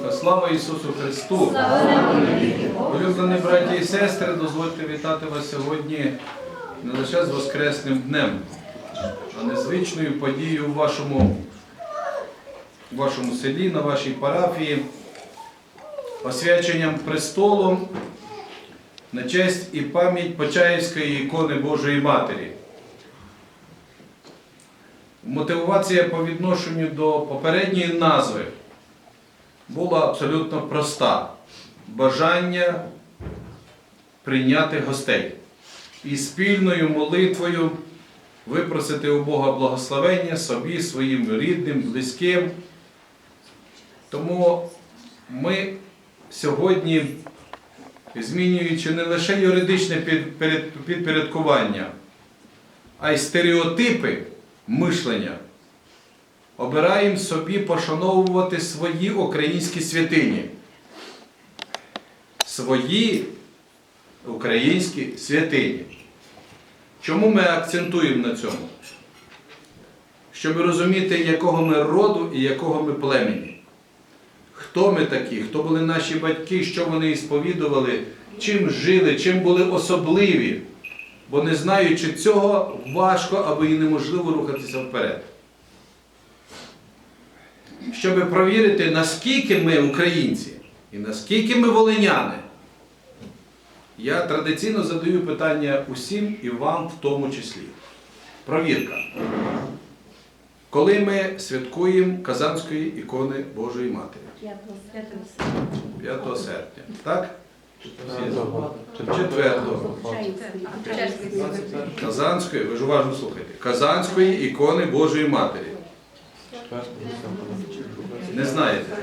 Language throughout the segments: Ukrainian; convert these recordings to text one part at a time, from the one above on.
Духа. Слава Ісусу Христу! Улюблені браті і сестри, дозвольте вітати вас сьогодні не лише з Воскресним днем, а незвичною подією в вашому, в вашому селі, на вашій парафії, освяченням престолу на честь і пам'ять Почаївської ікони Божої Матері. Мотивація по відношенню до попередньої назви була абсолютно проста. Бажання прийняти гостей і спільною молитвою випросити у Бога благословення собі, своїм рідним, близьким. Тому ми сьогодні, змінюючи не лише юридичне підпорядкування, а й стереотипи мишлення, обираємо собі пошановувати свої українські святині. Свої українські святині. Чому ми акцентуємо на цьому? Щоб розуміти, якого ми роду і якого ми племені. Хто ми такі, хто були наші батьки, що вони ісповідували, чим жили, чим були особливі. Бо не знаючи цього, важко або і неможливо рухатися вперед. Щоб провірити, наскільки ми українці і наскільки ми волиняни, я традиційно задаю питання усім і вам в тому числі. Провірка. Коли ми святкуємо Казанської ікони Божої Матері? 5 серпня. Так? Четвертого. Казанської, ви ж уважно слухайте, Казанської ікони Божої Матері. Не знаєте?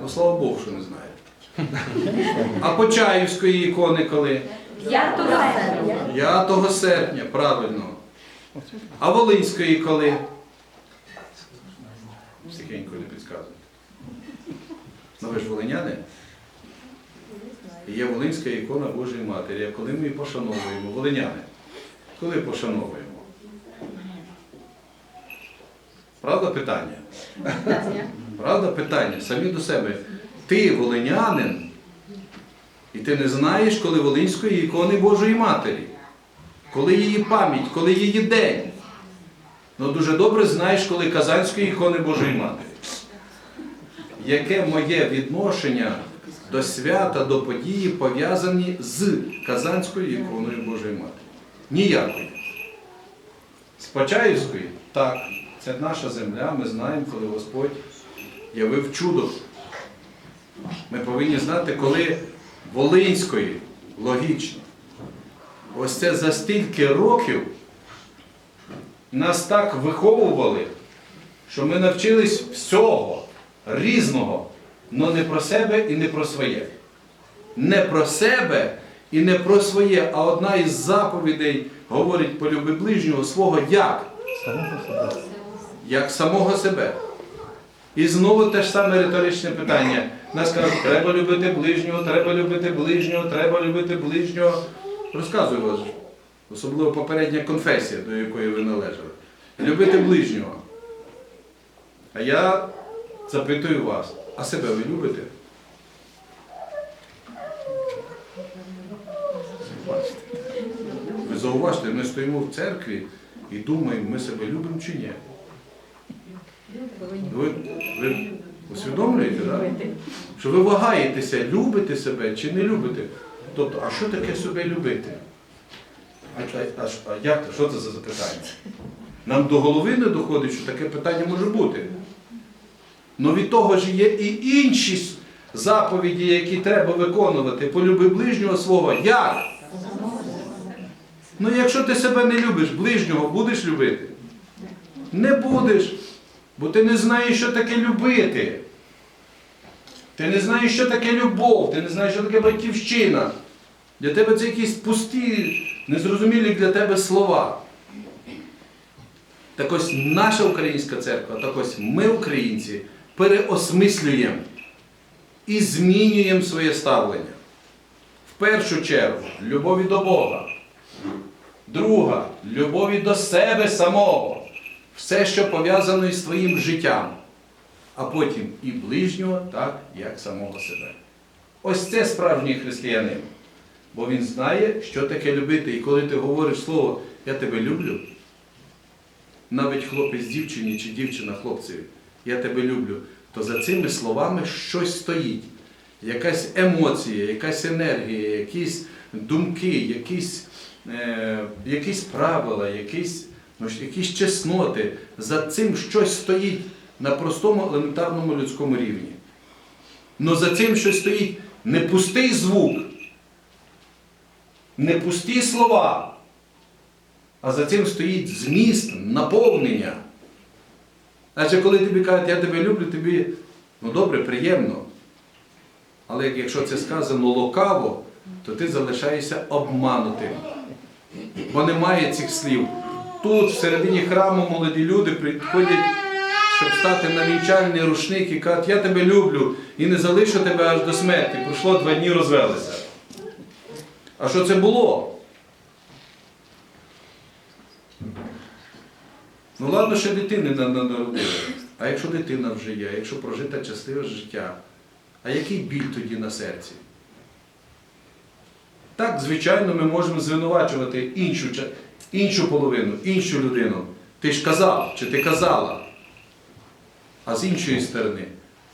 Ну, слава Богу, що не знаєте. А Почаївської ікони коли? 5 серпня, правильно. А Волинської коли? Тихенько не підказуйте. Ну ви ж волиняни? Є Волинська ікона Божої Матері. Коли ми її пошановуємо? Волиняни. Коли пошановуємо? Правда питання? Правда питання? Самі до себе. Ти волинянин, і ти не знаєш, коли Волинської ікони Божої Матері, коли її пам'ять, коли її день. Ну дуже добре знаєш, коли Казанської ікони Божої Матері. Яке моє відношення до свята, до події пов'язані з Казанською іконою Божої Матері? Ніякої. З Почаївської? Так. Це наша земля, ми знаємо, коли Господь явив чудо. Ми повинні знати, коли Волинської, логічно. Ось це за стільки років нас так виховували, що ми навчились всього, різного, але не про себе і не про своє. Не про себе і не про своє, а одна із заповідей говорить полюби ближнього свого як? Як самого себе. І знову те ж саме риторичне питання. Нас кажуть, треба любити ближнього, треба любити ближнього, треба любити ближнього. Розказую вас, особливо попередня конфесія, до якої ви належали. Любити ближнього. А я запитую вас, а себе ви любите? Ви зауважте, ми стоїмо в церкві і думаємо, ми себе любимо чи ні. Ви, ви усвідомлюєте, так? що ви вагаєтеся, любите себе чи не любите. Тобто, а що таке себе любити? А, а, а, а як, що це за запитання? Нам до голови не доходить, що таке питання може бути. Ну від того ж є і інші заповіді, які треба виконувати. Полюби ближнього свого. Як? Ну якщо ти себе не любиш, ближнього будеш любити? Не будеш. Бо ти не знаєш, що таке любити. Ти не знаєш, що таке любов, ти не знаєш, що таке батьківщина. Для тебе це якісь пусті, незрозумілі для тебе слова. Так ось наша українська церква, так ось ми, українці, переосмислюємо і змінюємо своє ставлення. В першу чергу любові до Бога. Друга любові до себе самого. Все, що пов'язано із твоїм життям, а потім і ближнього, так як самого себе. Ось це справжній християнин. Бо він знає, що таке любити. І коли ти говориш слово Я тебе люблю, навіть хлопець дівчині чи дівчина хлопцеві, я тебе люблю, то за цими словами щось стоїть. Якась емоція, якась енергія, якісь думки, якісь, е, якісь правила, якісь, якісь чесноти. За цим щось стоїть на простому елементарному людському рівні. Но за цим щось стоїть не пустий звук, не пусті слова, а за цим стоїть зміст, наповнення. Адже коли тобі кажуть, я тебе люблю, тобі ну добре, приємно. Але якщо це сказано лукаво, то ти залишаєшся обманутим. Бо немає цих слів. Тут, всередині храму, молоді люди приходять, щоб стати на вінчальний рушник і кажуть, я тебе люблю і не залишу тебе аж до смерті. Пройшло два дні, розвелися. А що це було? Ну ладно, ще дитини на- на- народили. А якщо дитина вже є, якщо прожита щасливе життя, а який біль тоді на серці? Так, звичайно, ми можемо звинувачувати іншу, іншу половину, іншу людину. Ти ж казав, чи ти казала. А з іншої сторони,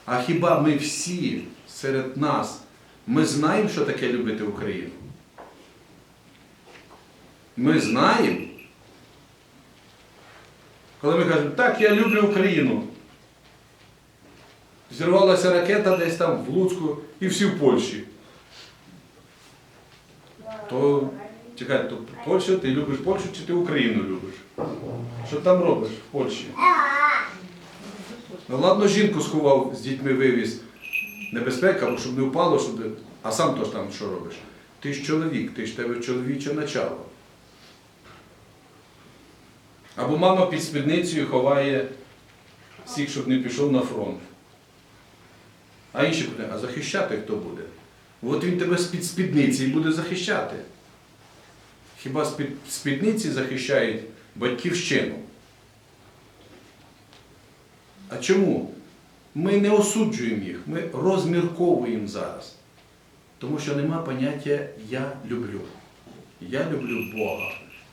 а хіба ми всі серед нас, ми знаємо, що таке любити Україну? Ми знаємо. Коли ми кажемо, так, я люблю Україну. Зірвалася ракета десь там в Луцьку і всі в Польщі. То чекай, то Польща, ти любиш Польщу чи ти Україну любиш? Що там робиш в Польщі? Ну ладно, жінку сховав, з дітьми вивіз. Небезпека, щоб не впало, щоб... а сам то ж там що робиш? Ти ж чоловік, ти ж тебе чоловіче начало. Або мама під спідницею ховає всіх, щоб не пішов на фронт. А інші питання, а захищати хто буде? От він тебе з-під спідниці і буде захищати. Хіба з-під спідниці захищають батьківщину? А чому? Ми не осуджуємо їх, ми розмірковуємо зараз. Тому що нема поняття я люблю. Я люблю Бога,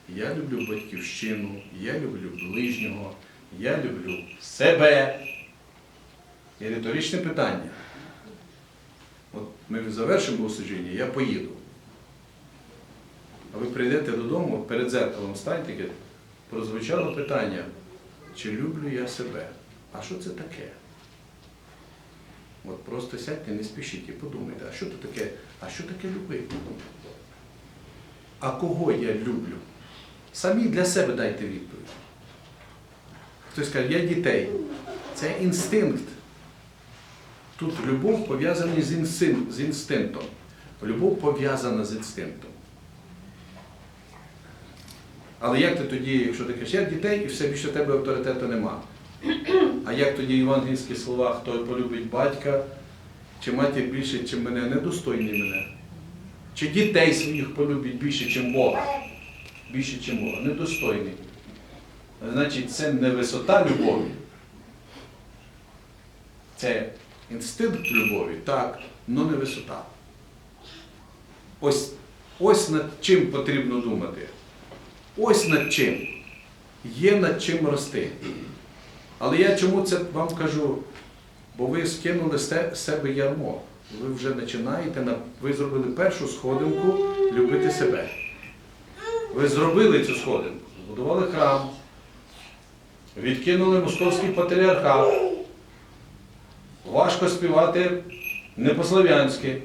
я люблю батьківщину, я люблю ближнього, я люблю себе. І риторичне питання. От ми завершимо богослужіння, я поїду. А ви прийдете додому, перед зеркалом станьте, прозвучало питання, чи люблю я себе? А що це таке? От просто сядьте, не спішіть і подумайте, а що це таке, а що таке любити? А кого я люблю? Самі для себе дайте відповідь. Хтось каже, я дітей. Це інстинкт. Тут любов пов'язана з, інсин- з інстинктом. Любов пов'язана з інстинктом. Але як ти тоді, якщо ти кажеш, я дітей і все більше тебе авторитету нема. А як тоді євангельські слова, хто полюбить батька, чи матір більше, чим мене, недостойний мене? Чи дітей своїх полюбить більше, ніж Бога? Більше, ніж Бога. Недостойний. Значить, це не висота любові. Це інстинкт любові, так, але не висота. Ось, ось над чим потрібно думати. Ось над чим. Є над чим рости. Але я чому це вам кажу? Бо ви скинули з себе ярмо. Ви вже починаєте, ви зробили першу сходинку любити себе. Ви зробили цю сходинку, збудували храм, відкинули московський патріархат. Важко співати не по-слов'янськи.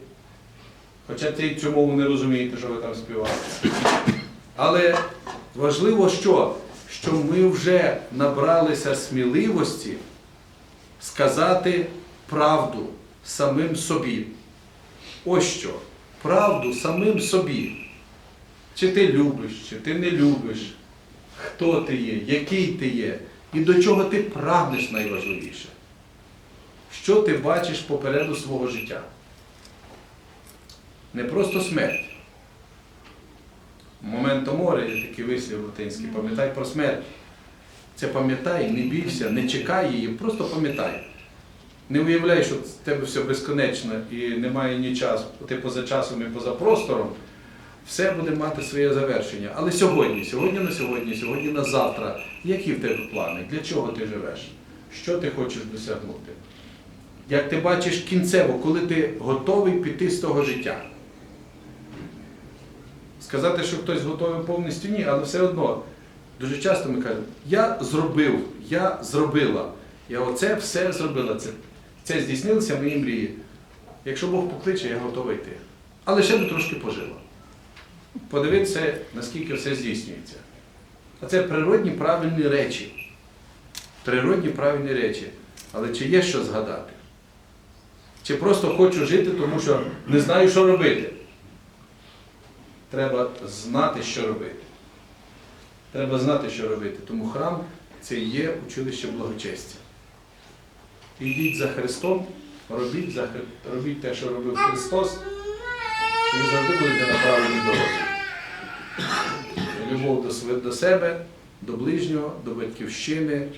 Хоча ти цю мову не розумієте, що ви там співаєте. Але важливо що? Що ми вже набралися сміливості сказати правду самим собі. Ось що. Правду самим собі. Чи ти любиш, чи ти не любиш, хто ти є, який ти є, і до чого ти прагнеш найважливіше. Що ти бачиш попереду свого життя? Не просто смерть. Момент море є такий вислів латинський, пам'ятай про смерть. Це пам'ятай, не бійся, не чекай її, просто пам'ятай. Не уявляй, що в тебе все безконечно і немає ні часу, ти поза часом і поза простором. Все буде мати своє завершення. Але сьогодні, сьогодні на сьогодні, сьогодні на завтра, які в тебе плани? Для чого ти живеш? Що ти хочеш досягнути? Як ти бачиш кінцево, коли ти готовий піти з того життя? Сказати, що хтось готовий повністю ні, але все одно. Дуже часто ми кажемо, я зробив, я зробила. Я оце все зробила. Це, це здійснилися мої мрії. Якщо Бог покличе, я готовий йти. Але ще би трошки пожила. Подивитися, наскільки все здійснюється. А це природні правильні речі. Природні правильні речі. Але чи є що згадати? Чи просто хочу жити, тому що не знаю, що робити? Треба знати, що робити. Треба знати, що робити. Тому храм це є училище благочестя. Ідіть за Христом, робіть, за, Хри- робіть те, що робив Христос, і завжди будете на правильній дорозі. Любов до себе, до ближнього, до батьківщини.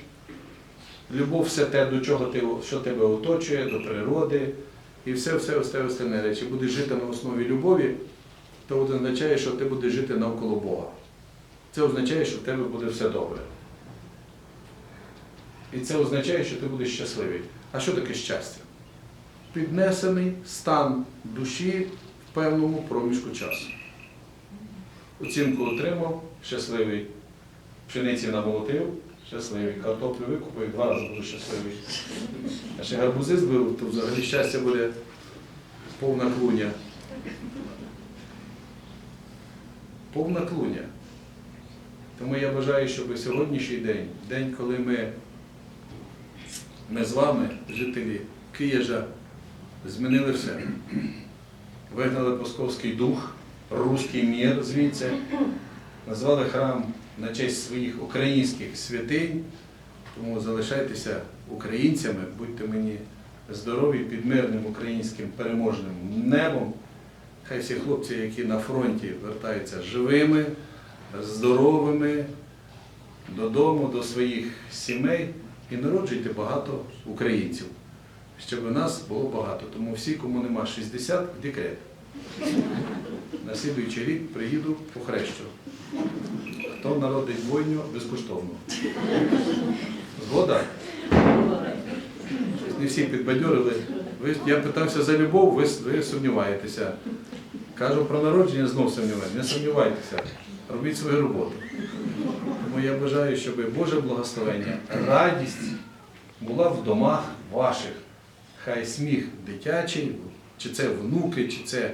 Любов все те, до чого ти, що тебе оточує, до природи. І все, все, все остальне речі. Будеш жити на основі любові, то це означає, що ти будеш жити навколо Бога. Це означає, що в тебе буде все добре. І це означає, що ти будеш щасливий. А що таке щастя? Піднесений стан душі в певному проміжку часу. Оцінку отримав, щасливий. Пшениці намолотив, щасливий. Картоплю викупив, два рази буду щасливий. А ще гарбузи зберу, то взагалі щастя буде повна клуня. Повна клуня. Тому я бажаю, щоб сьогоднішній день, день, коли ми, ми з вами, жителі Києжа, змінили все. Вигнали московський дух, руський мір звідси, назвали храм на честь своїх українських святинь. Тому залишайтеся українцями, будьте мені здорові під мирним українським переможним небом. Хай всі хлопці, які на фронті вертаються живими, здоровими додому, до своїх сімей і народжуйте багато українців, щоб у нас було багато. Тому всі, кому нема 60, в декрет. На слідуючий рік приїду по хрещу. Хто народить двойню безкоштовно. Згода? Не всі підбадьорили. Ви, я питався за любов, ви, ви сумніваєтеся. Кажу про народження, знов сумніваюся. Не сумнівайтеся, робіть свою роботу. Тому я бажаю, щоб Боже благословення, радість була в домах ваших. Хай сміх дитячий, чи це внуки, чи це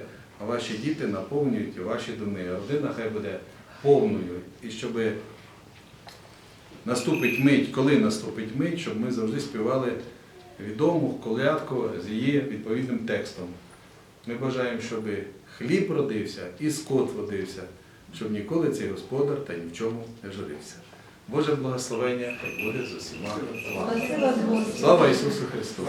ваші діти наповнюють ваші доми. Родина хай буде повною. І щоб наступить мить, коли наступить мить, щоб ми завжди співали відому колядку з її відповідним текстом. Ми бажаємо, щоб хліб родився і скот родився, щоб ніколи цей господар та ні в чому не журився. Боже благословення буде з усіма вами. Слава Ісусу Христу!